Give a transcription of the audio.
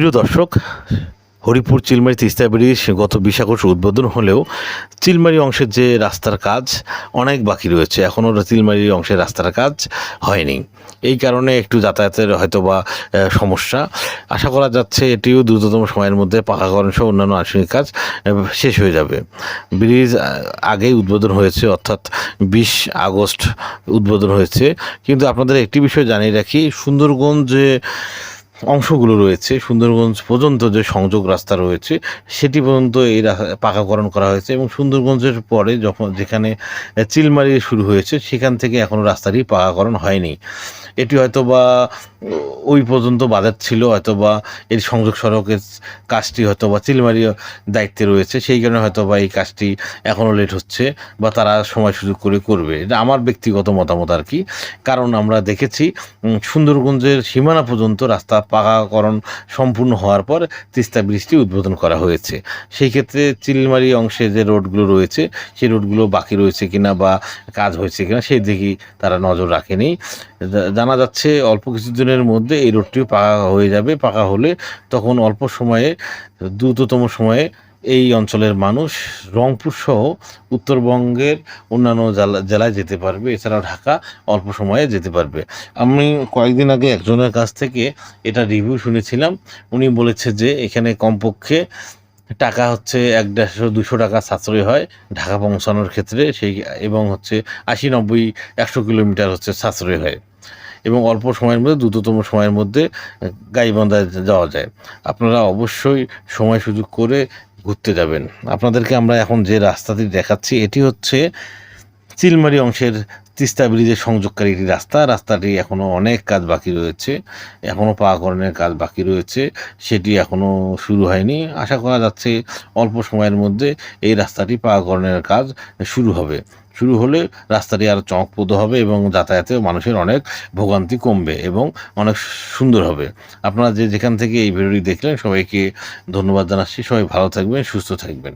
প্রিয় দর্শক, হরিপুর চিলমারি তিস্তা ব্রিজ গত বিশ উদ্বোধন হলেও চিলমারি অংশের যে রাস্তার কাজ অনেক বাকি রয়েছে। এখনও চিলমারি অংশের রাস্তার কাজ হয়নি। এই কারণে একটু যাতায়াতের হয়তো বা সমস্যা। আশা করা যাচ্ছে এটিও দ্রুততম সময়ের মধ্যে পাকাকরণ সহ অন্যান্য আনুষ্ঠানিক কাজ শেষ হয়ে যাবে। ব্রিজ আগেই উদ্বোধন হয়েছে, অর্থাৎ বিশ আগস্ট উদ্বোধন হয়েছে। কিন্তু আপনাদের একটি বিষয় জানিয়ে রাখি, সুন্দরগঞ্জ যে অংশগুলো রয়েছে। সুন্দরগঞ্জ পর্যন্ত যে সংযোগ রাস্তা রয়েছে, সেটি পর্যন্ত এই পাকাকরণ করা হয়েছে এবং সুন্দরগঞ্জের পরে যখন যেখানে চিলমারি শুরু হয়েছে, সেখান থেকে এখনও রাস্তাটি পাকাকরণ হয়নি। এটি হয়তো বা ওই পর্যন্ত বাজার ছিল হয়তো বা এর সংযোগ সড়কের কাজটি হয়তো বা চিলমারি দায়িত্বে রয়েছে, সেই কারণে হয়তো বা এই কাজটি এখনও লেট হচ্ছে বা তারা সময় সুযোগ করে করবে। এটা আমার ব্যক্তিগত মতামত আর কি। কারণ আমরা দেখেছি সুন্দরগঞ্জের সীমানা পর্যন্ত রাস্তা পাকাকরণ সম্পূর্ণ হওয়ার পর তিস্তা ব্রিজটি উদ্বোধন করা হয়েছে। সেই ক্ষেত্রে চিলমারি অংশে যে রোডগুলো রয়েছে, সেই রোডগুলো বাকি রয়েছে কিনা বা কাজ হয়েছে কিনা সেই দিকেই তারা নজর রাখেনি। জানা যাচ্ছে অল্প কিছুদিনের মধ্যে এই রোডটিও পাকা হয়ে যাবে। পাকা হলে তখন অল্প সময়ে, দ্রুততম সময়ে এই অঞ্চলের মানুষ রংপুর সহ উত্তরবঙ্গের অন্যান্য জেলা- জেলায় যেতে পারবে এছাড়াও ঢাকা অল্প সময়ে যেতে পারবে। আমি কয়েকদিন আগে একজনের কাছ থেকে এটা রিভিউ শুনেছিলাম। উনি বলেছে যে এখানে কমপক্ষে টাকা হচ্ছে এক দেড়শো দুশো টাকা সাশ্রয় হয় ঢাকা পৌঁছানোর ক্ষেত্রে। সেই এবং হচ্ছে আশি, নব্বই, একশো কিলোমিটার হচ্ছে সাশ্রয় হয়। এবং অল্প সময়ের মধ্যে, দ্রুততম সময়ের মধ্যে গাইবান্ধায় যাওয়া যায়। আপনারা অবশ্যই সময় সুযোগ করে ঘুরতে যাবেন। আপনাদেরকে আমরা এখন যে রাস্তাটি দেখাচ্ছি এটি হচ্ছে চিলমারি অংশের তিস্তা ব্রিজের সংযোগকারী একটি রাস্তা, রাস্তাটি এখনও অনেক কাজ বাকি রয়েছে। এখনও পাকাকরণের কাজ বাকি রয়েছে। সেটি এখনও শুরু হয়নি। আশা করা যাচ্ছে অল্প সময়ের মধ্যে এই রাস্তাটি পাকাকরণের কাজ শুরু হবে। শুরু হলে রাস্তাটি আরও চমকপ্রদ হবে এবং যাতায়াতে মানুষের অনেক ভোগান্তি কমবে এবং অনেক সুন্দর হবে। আপনারা যে যেখান থেকে এই ভিডিওটি দেখলেন, সবাইকে ধন্যবাদ জানাচ্ছি। সবাই ভালো থাকবেন, সুস্থ থাকবেন।